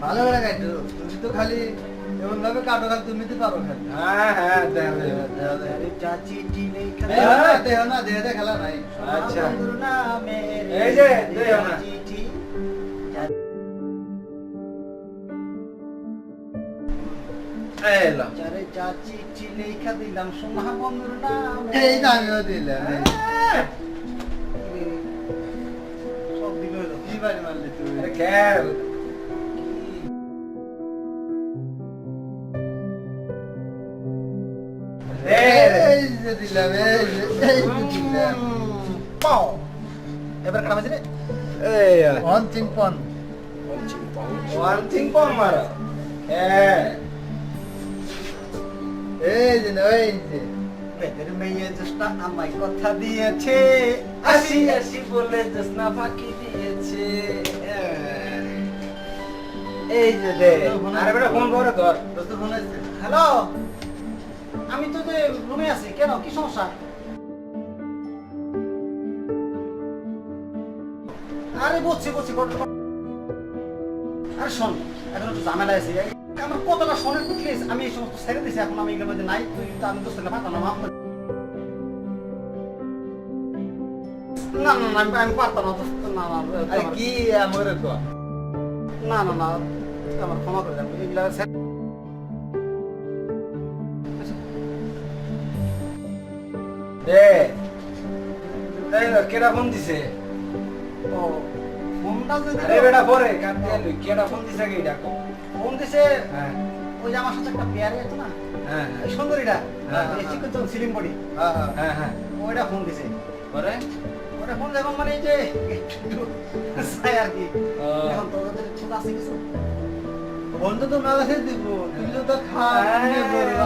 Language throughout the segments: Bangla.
ভালো করে কাটো তুমি তো খালি এমন ভাবে কাটো খালি তুমি তো পারো খালি হ্যাঁ হ্যাঁ দেখ আরে চাচি খেলা হ্যাঁ। দেহ না দেহ খেলা নাই। আচ্ছা। এই যে, দেহ না। চিঠি। চারে চাচি চিঠি লেখা দিলাম সোনা বন্ধুর নামে এই তো আমিও দিলাম বাড়ি মারলি তুই পাও এবার কাটা বাজে ওয়ান থিং পন ওয়ান থিং পং মারো হ্যাঁ এই যে না, এই মেয়ে চেষ্টা আমায় কথা দিয়েছে আসি আসি বলে জসনা ফাঁকি এই যে দে আরে বেটা ফোন করে ধর। দোস্ত ফোন আসছে। হ্যালো? আমি তো যে রুমে আছি কেন? কি সমস্যা? আরে বলছি বলছি আরে শোন এখন একটু ঝামেলা আছে। আমার কতটা শোনের প্লিজ আমি এই সমস্ত ছেড়ে দিছি এখন আমি এগুলোর মধ্যে নাই তুই তো আমি দোস্ত না পারতাম না না না আমি- পারতাম না না না আরে কি আমার কো না না না আমার ক্ষমা করে দেন। এগুলা তাই না কেডা ফোন দিছে? ও ফোনটা যদি আরে বেটা পরে কাটতে আলু কেডা ফোন দিছে কি ডাকো ফোন দিছে হ্যাঁ। ওই যে আমার সাথে একটা পেয়ারে আছে না? হ্যাঁ সুন্দরীটা। হ্যাঁ, এই চিকন সিলিম বডি হ্যাঁ হ্যাঁ হ্যাঁ হ্যাঁ। ওইটা ফোন দিছে। পরে? ওটা ফোন মানে এই যে আর কি। এখন আছে কিছু। বন্ধু তো আছে দিব তুমি তো খা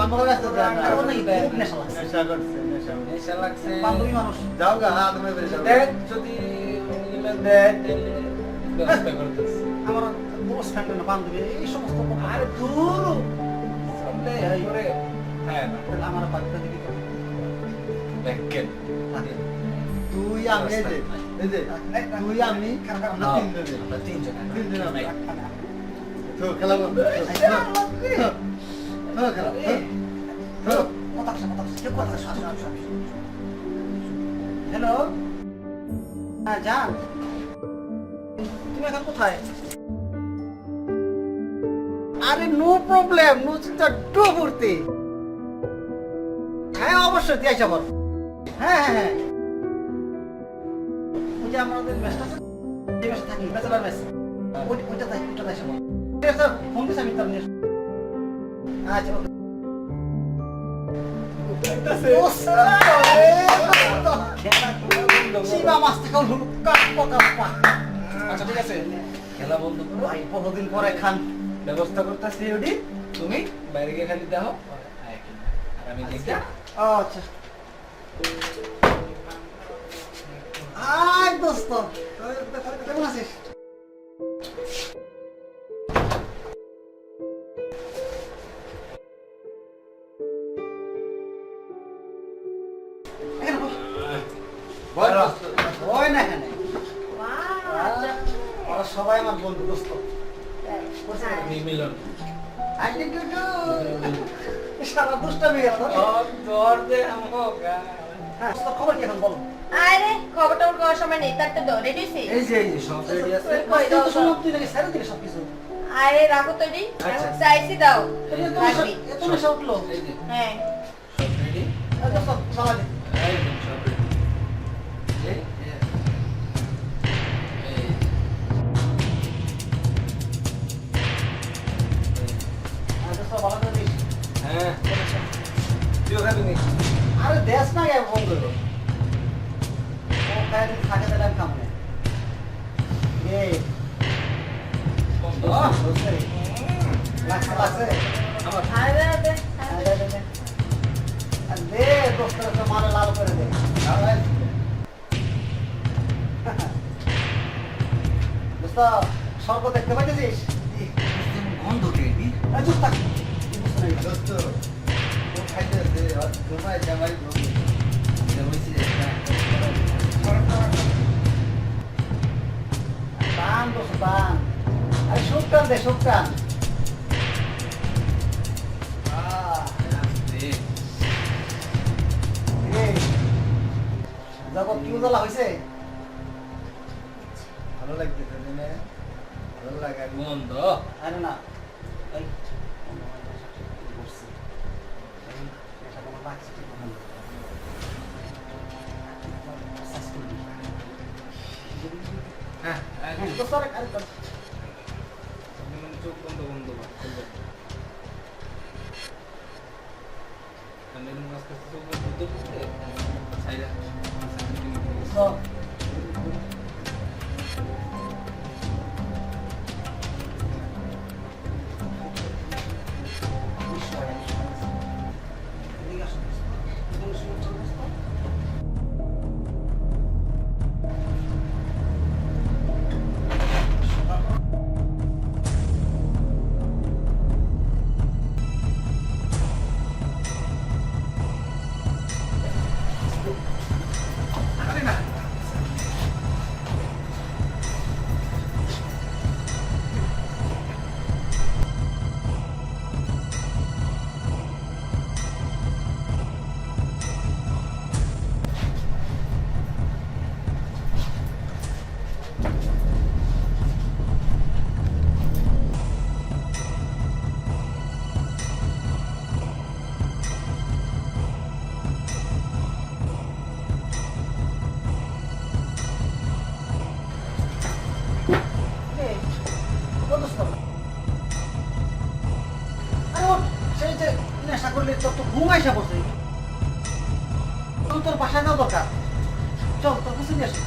আমার কাছে যা না আর ওর নাকি খুব নেশা লাগছে। নেশা করছে নেশা নেশা লাগছে। বান্ধবী মানুষ। যাও গা হাত বেশি দেখ যদি নিলে দেখ ব্যবস্থা করতেছি আমার না বান্ধবী এই সমস্ত আরে দূর! সামনে হ্যাঁ আমার বাড়িতে দিকে দেখেন। তুই আমি এই যে এই যে তুই আমি আমরা। তিনজনে আমরা তিনজন তিনজন আমরা। তো খেলা বন্ধ। তো খেলা তো। কথা কথা কথা হ্যালো হ্যাঁ জান তুমি এখন কোথায়? আরে নো প্রবলেম নো চিন্তা টু করতে হ্যাঁ অবশ্যই দিয়ে আসা হ্যাঁ হ্যাঁ হ্যাঁ। যে আমাদের থাকি ব্যাচেলার ওইটা ওইটা স্যার ফোন দিস আমি তার আচ্ছা আচ্ছা ঠিক আছে। খেলা বন্ধু। ভাই বহুদিন পরে খান। ব্যবস্থা করতেছি ওটি তুমি? বাইরে গিয়ে খালি দেখো। আর আমি দেখি। আচ্ছা। আয় দোস্ত কেমন আছিস? সবাই আমার বন্ধু দোস্ত। আমি মিলন। সারা দুষ্টামি গেল হ্যাঁ খবর কি এখন বল? আরে খবর টবর করার সময় নেই তার তো রেডি হয়েছি এই যে এই যে সব রেডি আছে। কই দাও তো শুনলাম তুই নাকি ছেড়ে দিলি সবকিছু। আরে রাখো তো রেডি আচ্ছা। চাইছি দাও। এত নেশা উঠল। হ্যাঁ। সব রেডি খায় যদি থাকে তাহলে আমি খাব দে, দোস্ত, একটু লাল করে দে। দোস্ত, স্বর্গ দেখতে পাইতেছিস? গন্ধ কে? দোস্ত ও খাইতে আছে আর তোমার জামাই বন্ধু দে আস্তে। জগৎ কি উজালা হয়েছে ভালো লাগতেছে ভালো লাগা আরে না। হ্যাঁ হ্যাঁ, একদম। নেশা করলে তোর তো ঘুম আইসা বসে তোর বাসায় না দরকার। চল, তোর কাছে নিয়ে আসি।